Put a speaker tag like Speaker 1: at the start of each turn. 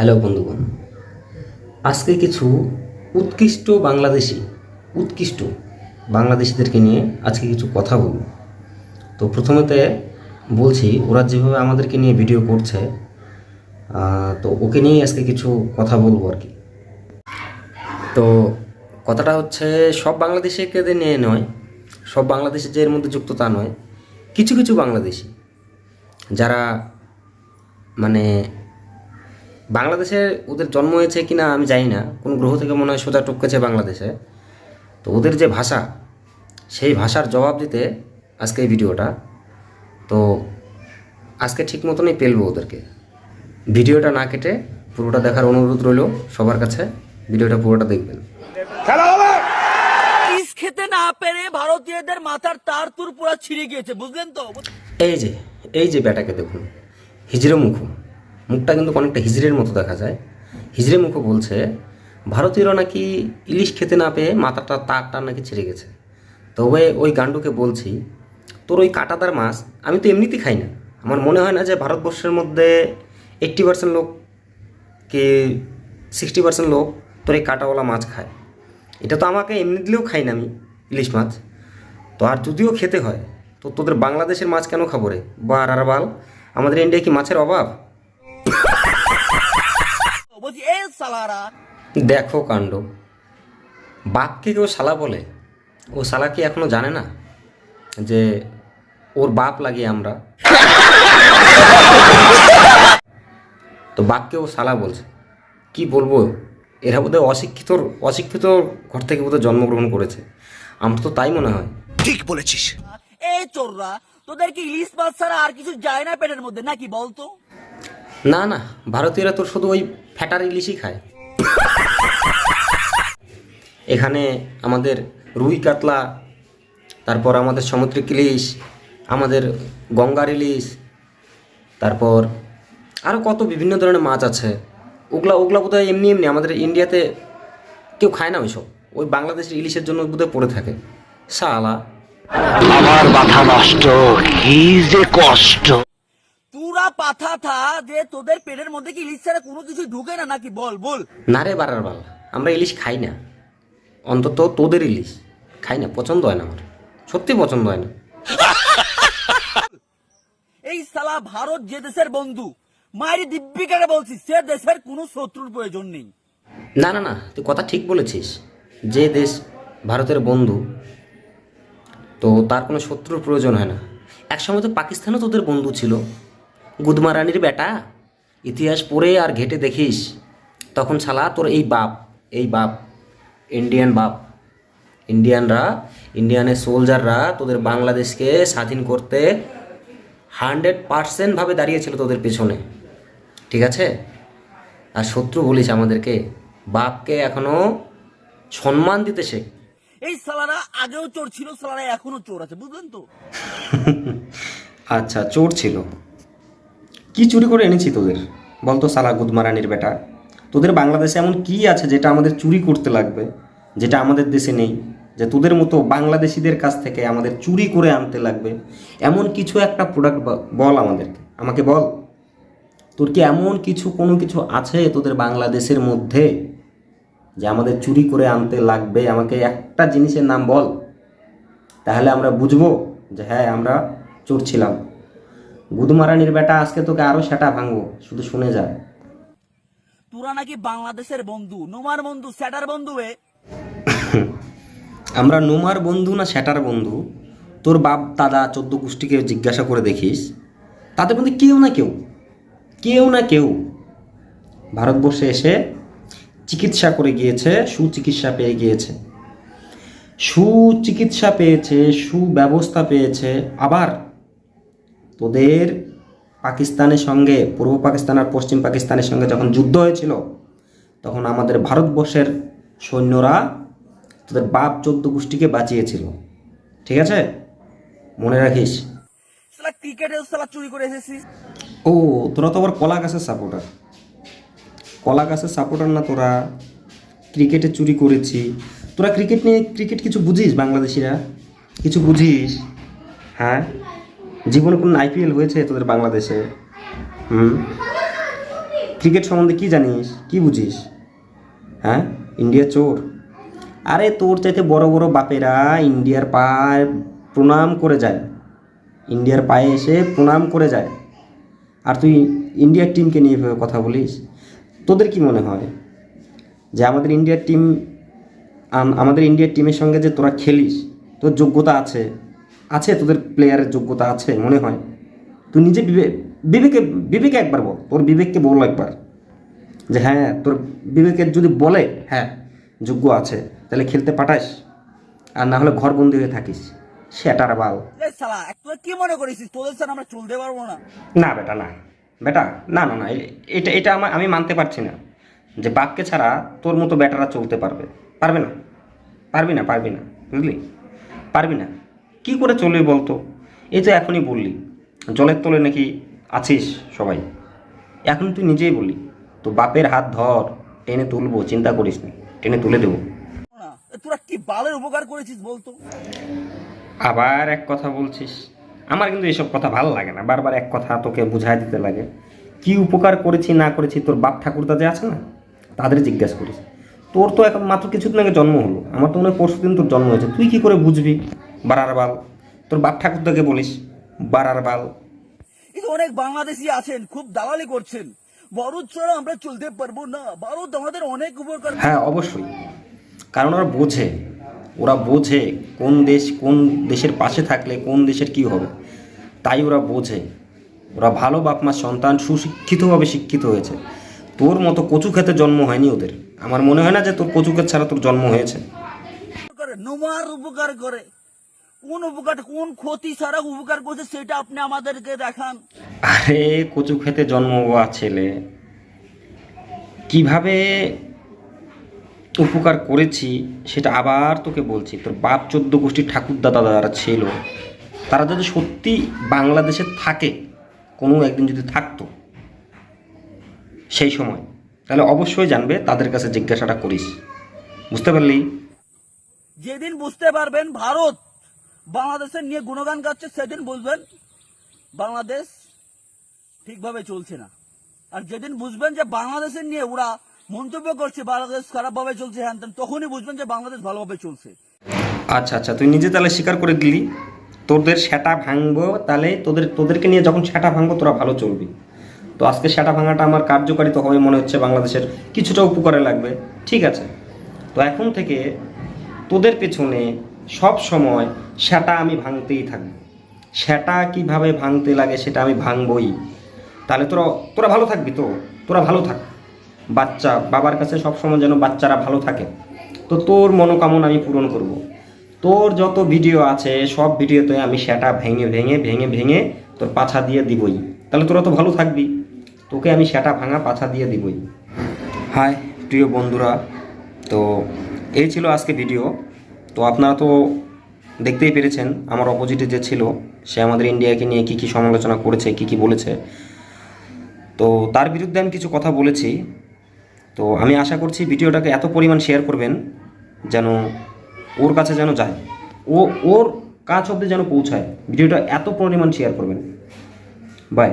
Speaker 1: Hello বন্ধুগণ। আজকে কিছু উৎকৃষ্ট বাংলাদেশি, উৎকৃষ্ট বাংলাদেশিদেরকে নিয়ে আজকে কিছু কথা বলব। তো প্রথমতে বলছি, ওরা যেভাবে আমাদেরকে নিয়ে ভিডিও করছে তো ওকে নিয়েই আজকে কিছু কথা বলব আর কি। তো কথাটা হচ্ছে, সব বাংলাদেশিকে নিয়ে নয়, সব বাংলাদেশি যে এর মধ্যে যুক্ত তা নয়, কিছু কিছু বাংলাদেশি, যারা মানে বাংলাদেশে ওদের জন্ম হয়েছে কিনা আমি জানি না। কোন গ্রহ থেকে মনে হয় সোজা টপকেছে বাংলাদেশে। তো ওদের যে ভাষা সেই ভাষার জবাব দিতে আজকে এই ভিডিওটা। তো আজকে ঠিক মতনই পেলবো ওদেরকে। ভিডিওটা না কেটে পুরোটা দেখার অনুরোধ রইল সবার কাছে। ভিডিওটা পুরোটা দেখবেন।
Speaker 2: ইস খেতে না পেরে ভারতীয়দের মাথার তার তুর পুরো ছিঁড়ে গিয়েছে বুঝলেন তো?
Speaker 1: এই যে এই যে ব্যাটাকে দেখুন। হিজড়ে মুখ মুখটা কিন্তু অনেকটা হিজড়ের মতো দেখা যায়। হিজড়ে মুখ বলছে, ভারতীয়রা নাকি ইলিশ খেতে না পেয়ে মাথাটা তারটা নাকি ছিঁড়ে গেছে। তবে ওই গান্ডুকে বলছি, তোর ওই কাটাদার মাছ আমি তো এমনিতেই খাই না। আমার মনে হয় না যে ভারতবর্ষের মধ্যে এইট্টি পার্সেন্ট লোক কি সিক্সটি পার্সেন্ট লোক তোর এই কাটাওয়ালা মাছ খায়। এটা তো আমাকে এমনি দিলেও খাই না আমি ইলিশ মাছ। তো আর যদিও খেতে হয়, তো তোদের বাংলাদেশের মাছ কেন খাব রে? বা আর বাল আমাদের ইন্ডিয়ায় কি মাছের অভাব?
Speaker 2: বলছি এ সালারা।
Speaker 1: দেখো কাণ্ড। বাপকে কেউ শালা বলে? ও শালা কি এখনও জানে না যে ওর বাপ লাগিয়ে আমরা? তো বাপকে ও শালা বলছে। কি বলব? এরা বোধহয় অশিক্ষিত অশিক্ষিত ঘর থেকে বোধহয় জন্মগ্রহণ করেছে। আমার তো তাই মনে হয়।
Speaker 3: ঠিক বলেছিস।
Speaker 2: এ চোররা তোদের কি ইলিশ মাছ ছাড়া আর কিছু যায় না পেটের মধ্যে নাকি বলতো?
Speaker 1: না না, ভারতীয়রা তো শুধু ওই ফ্যাটার ইলিশই খায়। এখানে আমাদের রুই কাতলা, তারপর আমাদের সামুদ্রিক ইলিশ, আমাদের গঙ্গার ইলিশ, তারপর আরও কত বিভিন্ন ধরনের মাছ আছে। ওগুলা ওগুলা বোধহয় এমনি এমনি আমাদের ইন্ডিয়াতে কেউ খায় না ওইসব। ওই বাংলাদেশের ইলিশের জন্য বোধহয় পড়ে থাকে। শালা।
Speaker 3: আমার মাথা নষ্ট, কি যে কষ্ট।
Speaker 2: পাথা থা যে তোদের পেটের মধ্যে কি ইলিশ ছাড়া কোনো কিছু ঢুকে না নাকি? বল বল।
Speaker 1: না রে বারার বাল আমরা ইলিশ খাই না। অন্তত তোদের ইলিশ খাই না পছন্দ হয় না আমার। সত্যি পছন্দ হয় না।
Speaker 2: এই সালা ভারত যে দেশের বন্ধু মায়ের দিব্যিকারে বলছি সে দেশের কোনো শত্রুর প্রয়োজন নেই।
Speaker 1: না না না তুই কথা ঠিক বলেছিস। যে দেশ ভারতের বন্ধু তো তার কোনো শত্রুর প্রয়োজন হয় না। একসময় তো পাকিস্তানও তোদের বন্ধু ছিল। গুদমা রানীর বেটা। ইতিহাস পড়ে আর ঘেটে দেখিস। তখন শালা তোর এই বাপ এই বাপ ইন্ডিয়ান বাপ। ইন্ডিয়ানরা ইন্ডিয়ানের সোলজাররা তোদের বাংলাদেশকে স্বাধীন করতে হান্ড্রেড পার্সেন্টভাবে দাঁড়িয়েছিল তোদের পেছনে। ঠিক আছে? আর শত্রু বলিস আমাদেরকে বাপকে এখনও সম্মান দিতে শেখ।
Speaker 2: এই সালারা আগেও চোর ছিল সালারা এখনও চোর আছে বুঝলেন তো?
Speaker 1: আচ্ছা চোর ছিল। কি চুরি করে এনেছি তোদের? বলতো সালা গুদমারানির বেটা। তোদের বাংলাদেশে এমন কি আছে যেটা আমাদের চুরি করতে লাগবে? যেটা আমাদের দেশে নেই? যে তোদের মতো বাংলাদেশিদের কাছ থেকে আমাদের চুরি করে আনতে লাগবে? এমন কিছু একটা প্রোডাক্ট বল আমাদেরকে। আমাকে বল। তোর কি এমন কিছু, কোনো কিছু আছে তোদের বাংলাদেশের মধ্যে যে আমাদের চুরি করে আনতে লাগবে? আমাকে একটা জিনিসের নাম বল। তাহলে আমরা বুঝব যে হ্যাঁ আমরা চোর ছিলাম। গুদমারানির বেটা আজকে তোকে আরও সেটা ভাঙবো। শুধু শুনে যা।
Speaker 2: তোরা নাকি বাংলাদেশের বন্ধু নোমার বন্ধু স্যাটার বন্ধু এ
Speaker 1: আমরা নোমার বন্ধু না সেটার বন্ধু? তোর বাপ দাদা চোদ্দ গোষ্ঠীকে জিজ্ঞাসা করে দেখিস। তাদের মধ্যে কেউ না কেউ কেউ না কেউ ভারতবর্ষে এসে চিকিৎসা করে গিয়েছে সুচিকিৎসা পেয়ে গিয়েছে। সুচিকিৎসা পেয়েছে সুব্যবস্থা পেয়েছে আবার তোদের পাকিস্তানের সঙ্গে পূর্ব পাকিস্তান আর পশ্চিম পাকিস্তানের সঙ্গে যখন যুদ্ধ হয়েছিল তখন আমাদের ভারতবর্ষের সৈন্যরা তোদের বাপ চোদ্দ গোষ্ঠীকে বাঁচিয়েছিল। ঠিক আছে? মনে রাখিস।
Speaker 2: সালা চুরি করে এসেছিস।
Speaker 1: ও তোরা তো আবার কলা গাছের সাপোর্টার কলা গাছের সাপোর্টার না তোরা? ক্রিকেটে চুরি করেছি। তোরা ক্রিকেট নিয়ে ক্রিকেট কিছু বুঝিস বাংলাদেশিরা? কিছু বুঝিস? হ্যাঁ? জীবনে কোনো আইপিএল হয়েছে তোদের বাংলাদেশে? হুম? ক্রিকেট সম্বন্ধে কি জানিস? কি বুঝিস? হ্যাঁ? ইন্ডিয়া চোর। আরে তোর চাইতে বড় বড় বাপেরা ইন্ডিয়ার পায়ে প্রণাম করে যায়। ইন্ডিয়ার পায়ে এসে প্রণাম করে যায়। আর তুই ইন্ডিয়ার টিমকে নিয়ে কথা বলিস? তোদের কি মনে হয় যে আমাদের ইন্ডিয়ার টিম আমাদের ইন্ডিয়ার টিমের সঙ্গে যে তোরা খেলিস, তোর যোগ্যতা আছে? আছে? তোদের প্লেয়ারের যোগ্যতা আছে মনে হয়। তুই নিজে বিবেক বিবেকে বিবেকে একবার বল। তোর বিবেককে বল একবার। যে হ্যাঁ তোর বিবেকের যদি বলে হ্যাঁ যোগ্য আছে তাহলে খেলতে পাঠাস। আর না হলে ঘরবন্দি হয়ে থাকিস। সেটার বাল।
Speaker 2: কি মনে করেছিস তোদের স্যার আমরা চলতে পারব না।
Speaker 1: না বেটা না। বেটা না না না এটা এটা আমার আমি মানতে পারছি না। যে বাপকে ছাড়া তোর মতো বেটারা চলতে পারবে। পারবে না? পারবি না পারবি না বুঝলি? পারবি না। কি করে চলবি বলতো? এই তো এখনই বললি জলের তলে নাকি আছিস সবাই? এখন তুই নিজেই বললি তো বাপের হাত ধর টেনে তুলবো চিন্তা করিস না টেনে তুলে দেবো।
Speaker 2: তোরা কি বালের উপকার করেছিস বলতো?
Speaker 1: আবার এক কথা বলছিস আমার কিন্তু এসব কথা ভালো লাগে না বারবার এক কথা তোকে বুঝাই দিতে লাগে। কি উপকার করেছি না করেছি তোর বাপ ঠাকুরদা যে আছে না তাদের জিজ্ঞাসা করিস। তোর তো এখন মাত্র কিছুদিন আগে জন্ম হলো আমার তো মনে হয় পরশু দিন তোর জন্ম হয়েছে তুই কি করে বুঝবি? বারার বাল। তোর বাপ ঠাকুরদাকে বলিস বারার বাল।
Speaker 2: এই অনেক বাংলাদেশি আছেন খুব দালালি করছেন। ভারত ছাড়া আমরা চলতে পারব না। ভারত আমাদের অনেক উপকার
Speaker 1: হ্যাঁ অবশ্যই। কারণ ওরা বোঝে। ওরা বোঝে কোন দেশ কোন দেশের পাশে থাকলে কোন দেশের কি হবে। তাই ওরা বোঝে। ওরা ভালো বাপ মার সন্তান সুশিক্ষিতভাবে শিক্ষিত হয়েছে। তোর মতো কচু খেতে জন্ম হয়নি ওদের। আমার মনে হয় না যে তোর কচু ক্ষেত ছাড়া তোর জন্ম হয়েছে।
Speaker 2: নোমার উপকার করে। কোন উপকার কোন ক্ষতি ছাড়া উপকার করছে সেটা আপনি আমাদেরকে দেখান।
Speaker 1: আরে কচু খেতে জন্ম হওয়া ছেলে। কীভাবে উপকার করেছি সেটা আবার তোকে বলছি। তোর বাপ চোদ্দ গোষ্ঠীর ঠাকুরদা দাদারা ছিল তারা যদি সত্যি বাংলাদেশে থাকে কোনো একদিন যদি থাকতো সেই সময় তাহলে অবশ্যই জানবে তাদের কাছে জিজ্ঞাসাটা করিস। বুঝতে পারলি?
Speaker 2: যেদিন বুঝতে পারবেন ভারত বাংলাদেশের নিয়ে গুণগান গাচ্ছে সেদিন বুঝবেন, বাংলাদেশ ঠিকভাবে চলছে না। আর যেদিন বুঝবেন যে বাংলাদেশের নিয়ে ওরা মন্তব্য করছে, বাংলাদেশ খারাপভাবে চলছে, হ্যান তখনই বুঝবেন যে বাংলাদেশ ভালোভাবে চলছে।
Speaker 1: আচ্ছা আচ্ছা তুই নিজে তাহলে স্বীকার করে দিলি, তোদের সেটা ভাঙবো, তাহলে তোদের, তোদেরকে নিয়ে যখন সেটা ভাঙবো, তোরা ভালো চলবি। তো আজকে সেটা ভাঙাটা আমার কার্যকারিতা হবে মনে হচ্ছে বাংলাদেশের কিছুটা উপকারে লাগবে। ঠিক আছে, তো এখন থেকে তোদের পেছনে সব সময় সেটা আমি ভাঙতেই থাকব। সেটা কীভাবে ভাঙতে লাগে সেটা আমি ভাঙবই। তাহলে তোরা তোরা ভালো থাকবি তো? তোরা ভালো থাক। বাচ্চা, বাবার কাছে সবসময় যেন বাচ্চারা ভালো থাকে। তো তোর মনোকামনা আমি পূরণ করব। তোর যত ভিডিও আছে, সব ভিডিওতে আমি সেটা ভেঙে ভেঙে ভেঙে ভেঙে তোর পাছা দিয়ে দিবই। তাহলে তোরা তো ভালো থাকবি। তোকে আমি সেটা ভাঙা পাছা দিয়ে দিবই। হাই, প্রিয় বন্ধুরা, তো এই ছিল আজকে ভিডিও। তো আপনারা তো দেখতেই পেরেছেন আমার অপোজিটে যে ছিল, সে আমাদের ইন্ডিয়াকে নিয়ে কী কী সমালোচনা করেছে, কী কী বলেছে। তো তার বিরুদ্ধে আমি কিছু কথা বলেছি। তো আমি আশা করছি ভিডিওটাকে এত পরিমাণ শেয়ার করবেন যেন ওর কাছে যেন যায়। ও, ওর কাছ অব্দি যেন পৌঁছায়। ভিডিওটা এত পরিমাণ শেয়ার করবেন। বাই